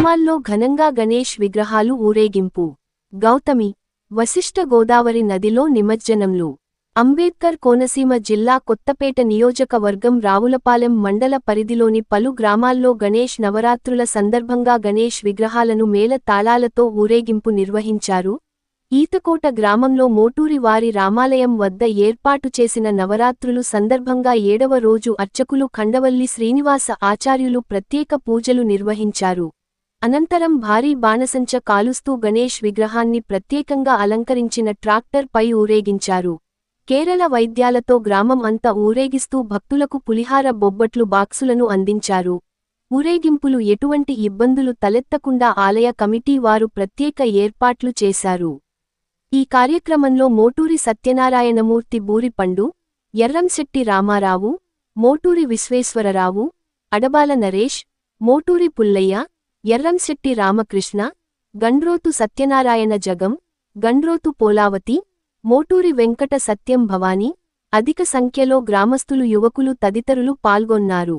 గ్రామాల్లో ఘనంగా గణేష్ విగ్రహాలు ఊరేగింపు. గౌతమి వశిష్ఠ గోదావరి నదిలో నిమజ్జనంలు. అంబేద్కర్ కోనసీమ జిల్లా కొత్తపేట నియోజకవర్గం రావులపాలెం మండల పరిధిలోని పలు గ్రామాల్లో గణేష్ నవరాత్రుల సందర్భంగా గణేష్ విగ్రహాలను మేళ తాళాలతో ఊరేగింపు నిర్వహించారు. ఈతకోట గ్రామంలో మోటూరి వారి రామాలయం వద్ద ఏర్పాటు చేసిన నవరాత్రులు సందర్భంగా ఏడవ రోజు అర్చకులు ఖండవల్లి శ్రీనివాస ఆచార్యులు ప్రత్యేక పూజలు నిర్వహించారు. అనంతరం భారీ బాణసంచ కాలుస్తూ గణేష్ విగ్రహాన్ని ప్రత్యేకంగా అలంకరించిన ట్రాక్టర్ పై ఊరేగించారు. కేరళ వైద్యాలతో గ్రామం అంతా ఊరేగిస్తూ భక్తులకు పులిహార బొబ్బట్లు బాక్సులను అందించారు. ఊరేగింపులు ఎటువంటి ఇబ్బందులు తలెత్తకుండా ఆలయ కమిటీ వారు ప్రత్యేక ఏర్పాట్లు చేశారు. ఈ కార్యక్రమంలో మోటూరి సత్యనారాయణమూర్తి బూరిపండు ఎర్రంశెట్టి రామారావు మోటూరి విశ్వేశ్వరరావు అడబాల నరేష్ మోటూరి పుల్లయ్య ఎర్రంశెట్టి రామకృష్ణ గండ్రోతు సత్యనారాయణ జగం గండ్రోతు పోలావతి మోటూరి వెంకట సత్యం భవానీ అధిక సంఖ్యలో గ్రామస్తులు యువకులు తదితరులు పాల్గొన్నారు.